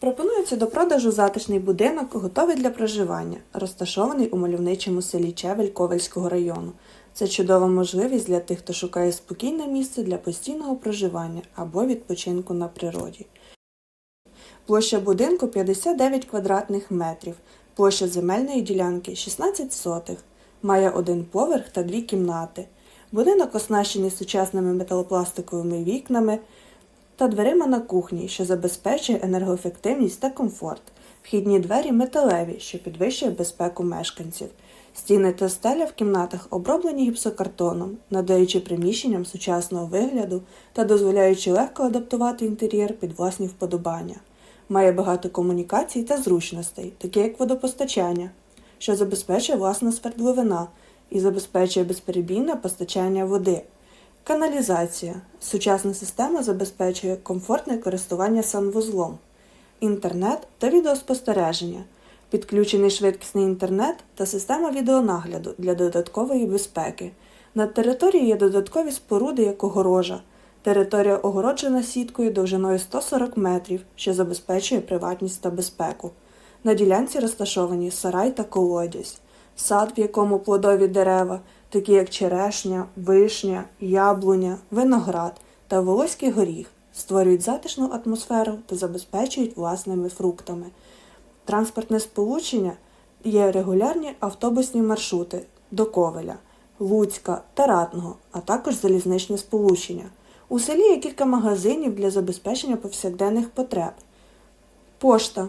Пропонується до продажу затишний будинок, готовий для проживання, розташований у мальовничому селі Чевель Ковельського району. Це чудова можливість для тих, хто шукає спокійне місце для постійного проживання або відпочинку на природі. Площа будинку 59 квадратних метрів, площа земельної ділянки 16 сотих, має один поверх та дві кімнати. Будинок оснащений сучасними металопластиковими вікнами та дверима на кухні, що забезпечує енергоефективність та комфорт. Вхідні двері металеві, що підвищує безпеку мешканців. Стіни та стеля в кімнатах оброблені гіпсокартоном, надаючи приміщенням сучасного вигляду та дозволяючи легко адаптувати інтер'єр під власні вподобання. Має багато комунікацій та зручностей, такі як водопостачання, що забезпечує власна свердловина і забезпечує безперебійне постачання води. Каналізація. Сучасна система забезпечує комфортне користування санвузлом, інтернет та відеоспостереження, підключений швидкісний інтернет та система відеонагляду для додаткової безпеки. На території є додаткові споруди, як огорожа. Територія огороджена сіткою довжиною 140 метрів, що забезпечує приватність та безпеку. На ділянці розташовані сарай та колодязь, сад, в якому плодові дерева, такі як черешня, вишня, яблуня, виноград та волоський горіх, створюють затишну атмосферу та забезпечують власними фруктами. Транспортне сполучення є регулярні автобусні маршрути до Ковеля, Луцька та Ратного, а також залізничне сполучення. У селі є кілька магазинів для забезпечення повсякденних потреб. Пошта,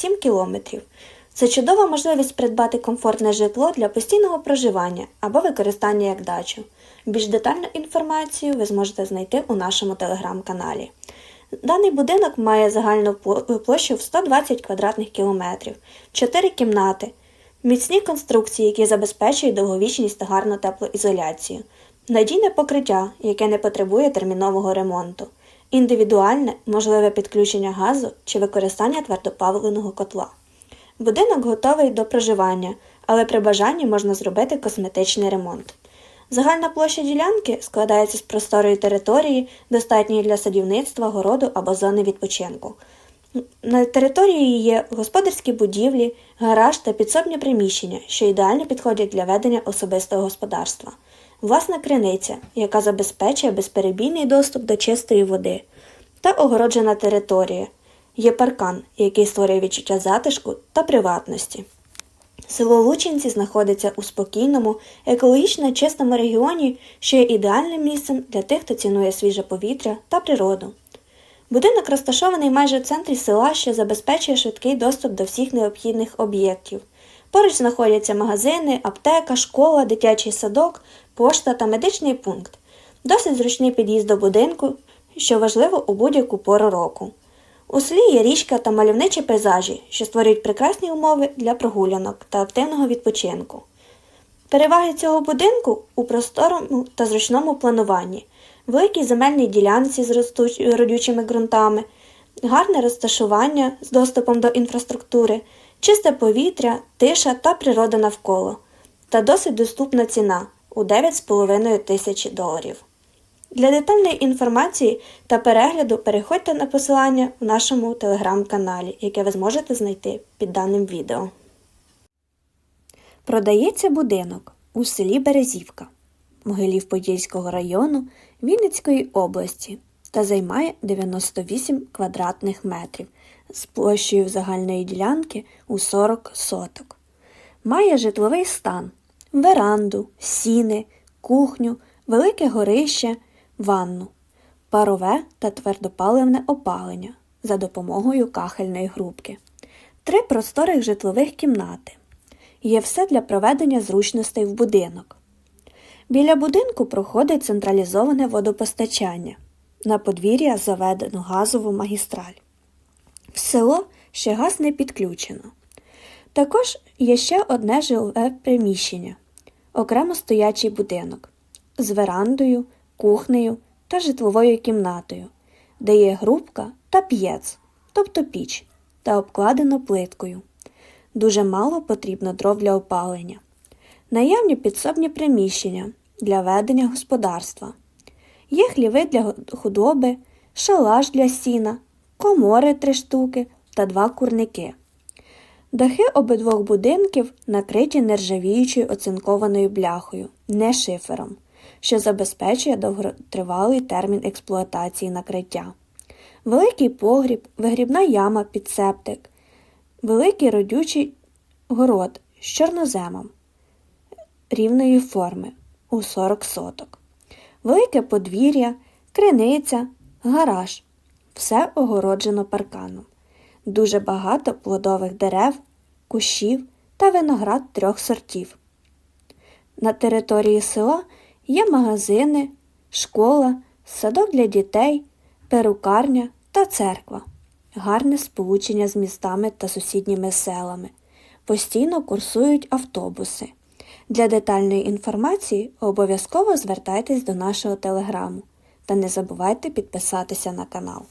7 кілометрів. Це чудова можливість придбати комфортне житло для постійного проживання або використання як дачу. Більш детальну інформацію ви зможете знайти у нашому телеграм-каналі. Даний будинок має загальну площу в 120 квадратних кілометрів, 4 кімнати, міцні конструкції, які забезпечують довговічність та гарну теплоізоляцію, надійне покриття, яке не потребує термінового ремонту, індивідуальне можливе підключення газу чи використання твердопаливного котла. Будинок готовий до проживання, але при бажанні можна зробити косметичний ремонт. Загальна площа ділянки складається з просторої території, достатньої для садівництва, городу або зони відпочинку. На території є господарські будівлі, гараж та підсобні приміщення, що ідеально підходять для ведення особистого господарства. Власна криниця, яка забезпечує безперебійний доступ до чистої води, та огороджена територія. Є паркан, який створює відчуття затишку та приватності. Село Лучинці знаходиться у спокійному, екологічно чистому регіоні, що є ідеальним місцем для тих, хто цінує свіже повітря та природу. Будинок розташований майже в центрі села, що забезпечує швидкий доступ до всіх необхідних об'єктів. Поруч знаходяться магазини, аптека, школа, дитячий садок, пошта та медичний пункт. Досить зручний під'їзд до будинку, що важливо у будь-яку пору року. У селі є річка та мальовничі пейзажі, що створюють прекрасні умови для прогулянок та активного відпочинку. Переваги цього будинку у просторому та зручному плануванні, великій земельній ділянці з родючими ґрунтами, гарне розташування з доступом до інфраструктури, чисте повітря, тиша та природа навколо, та досить доступна ціна у 9,5 тисячі доларів. Для детальної інформації та перегляду переходьте на посилання в нашому телеграм-каналі, яке ви зможете знайти під даним відео. Продається будинок у селі Березівка Могилів-Подільського району Вінницької області та займає 98 квадратних метрів з площею загальної ділянки у 40 соток. Має житловий стан, веранду, сіни, кухню, велике горище, ванну, парове та твердопаливне опалення за допомогою кахельної грубки, три просторих житлових кімнати. Є все для проведення зручностей в будинок. Біля будинку проходить централізоване водопостачання. На подвір'я заведено газову магістраль. В село ще газ не підключено. Також є ще одне жиле приміщення окремо стоячий будинок з верандою, кухнею та житловою кімнатою, де є грубка та п'єц, тобто піч, та обкладено плиткою. Дуже мало потрібно дров для опалення. Наявні підсобні приміщення для ведення господарства. Є хліви для худоби, шалаш для сіна, комори три штуки та два курники. Дахи обидвох будинків накриті нержавіючою оцинкованою бляхою, не шифером, що забезпечує довготривалий термін експлуатації накриття. Великий погріб, вигрібна яма під септик, великий родючий город з чорноземом рівної форми у 40 соток, велике подвір'я, криниця, гараж. Все огороджено парканом. Дуже багато плодових дерев, кущів та виноград трьох сортів. На території села є магазини, школа, садок для дітей, перукарня та церква. Гарне сполучення з містами та сусідніми селами. Постійно курсують автобуси. Для детальної інформації обов'язково звертайтесь до нашого телеграму та не забувайте підписатися на канал.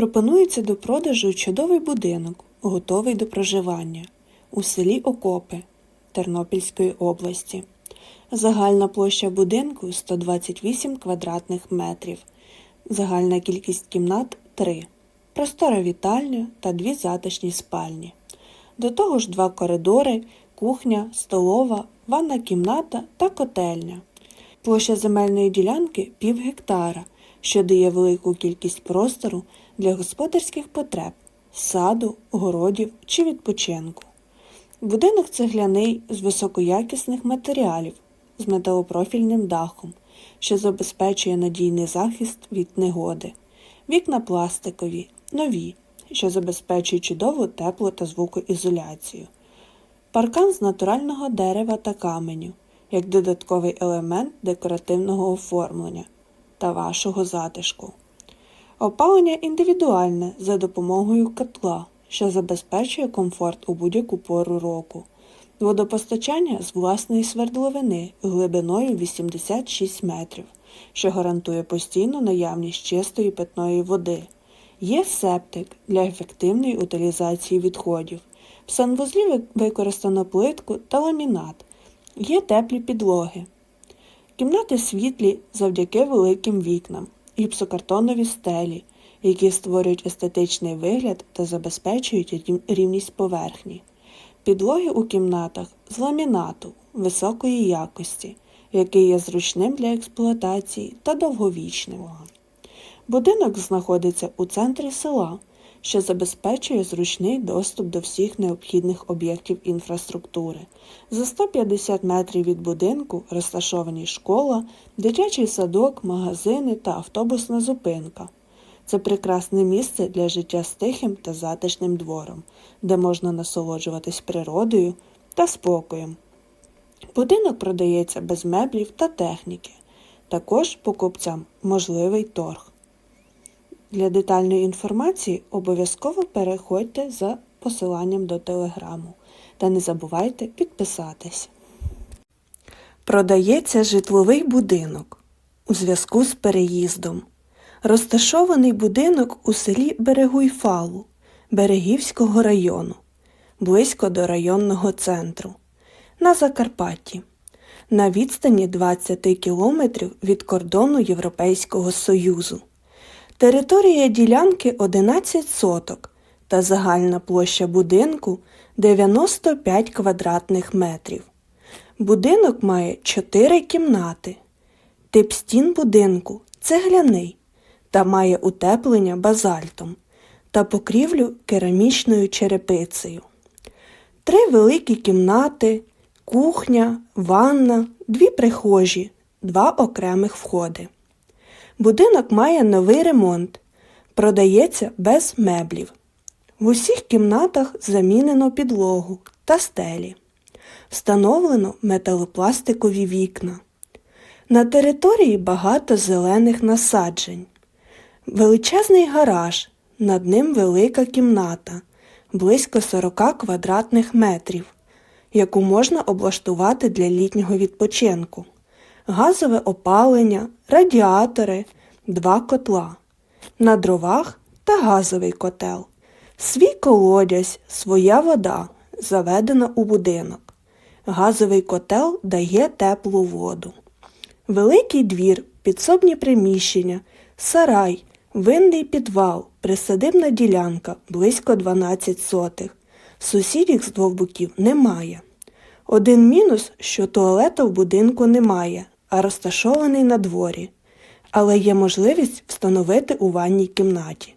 Пропонується до продажу чудовий будинок, готовий до проживання у селі Окопи Тернопільської області. Загальна площа будинку 128 квадратних метрів. Загальна кількість кімнат 3. Простора вітальня та дві затишні спальні. До того ж два коридори, кухня, столова, ванна кімната та котельня. Площа земельної ділянки пів гектара, що дає велику кількість простору для господарських потреб, саду, городів чи відпочинку. Будинок цегляний з високоякісних матеріалів з металопрофільним дахом, що забезпечує надійний захист від негоди. Вікна пластикові, нові, що забезпечують чудову тепло та звукоізоляцію. Паркан з натурального дерева та каменю, як додатковий елемент декоративного оформлення та вашого затишку. Опалення індивідуальне за допомогою котла, що забезпечує комфорт у будь-яку пору року. Водопостачання з власної свердловини глибиною 86 метрів, що гарантує постійну наявність чистої питної води. Є септик для ефективної утилізації відходів. В санвузлі використано плитку та ламінат. Є теплі підлоги. Кімнати світлі завдяки великим вікнам, гіпсокартонові стелі, які створюють естетичний вигляд та забезпечують рівність поверхні. Підлоги у кімнатах з ламінату високої якості, який є зручним для експлуатації та довговічним. Будинок знаходиться у центрі села, що забезпечує зручний доступ до всіх необхідних об'єктів інфраструктури. За 150 метрів від будинку розташовані школа, дитячий садок, магазини та автобусна зупинка. Це прекрасне місце для життя з тихим та затишним двором, де можна насолоджуватись природою та спокоєм. Будинок продається без меблів та техніки. Також покупцям можливий торг. Для детальної інформації обов'язково переходьте за посиланням до телеграму та не забувайте підписатись. Продається житловий будинок у зв'язку з переїздом. Розташований будинок у селі Берегуйфалу Берегівського району, близько до районного центру, на Закарпатті, на відстані 20 кілометрів від кордону Європейського Союзу. Територія ділянки 11 соток та загальна площа будинку 95 квадратних метрів. Будинок має 4 кімнати, Тип стін будинку цегляний та має утеплення базальтом та покрівлю керамічною черепицею. Три великі кімнати, кухня, ванна, дві прихожі, два окремих входи. Будинок має новий ремонт, продається без меблів. В усіх кімнатах замінено підлогу та стелі. Встановлено металопластикові вікна. На території багато зелених насаджень. Величезний гараж, над ним велика кімната, близько 40 квадратних метрів, яку можна облаштувати для літнього відпочинку. Газове опалення, радіатори, два котла. На дровах та газовий котел. Свій колодязь, своя вода, заведена у будинок. Газовий котел дає теплу воду. Великий двір, підсобні приміщення, сарай, винний підвал, присадибна ділянка близько 12 сотих. Сусідів з двох боків немає. Один мінус, що туалета в будинку немає, а розташований на дворі. Але є можливість встановити у ванній кімнаті.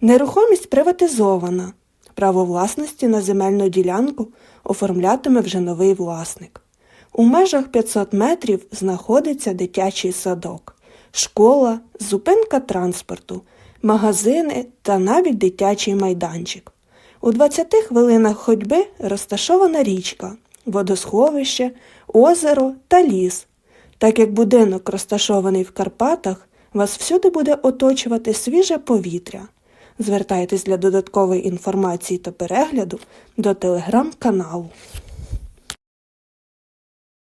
Нерухомість приватизована. Право власності на земельну ділянку оформлятиме вже новий власник. У межах 500 метрів знаходиться дитячий садок, школа, зупинка транспорту, магазини та навіть дитячий майданчик. У 20 хвилинах ходьби розташована річка, водосховище, озеро та ліс. Так як будинок розташований в Карпатах, вас всюди буде оточувати свіже повітря. Звертайтесь для додаткової інформації та перегляду до телеграм-каналу.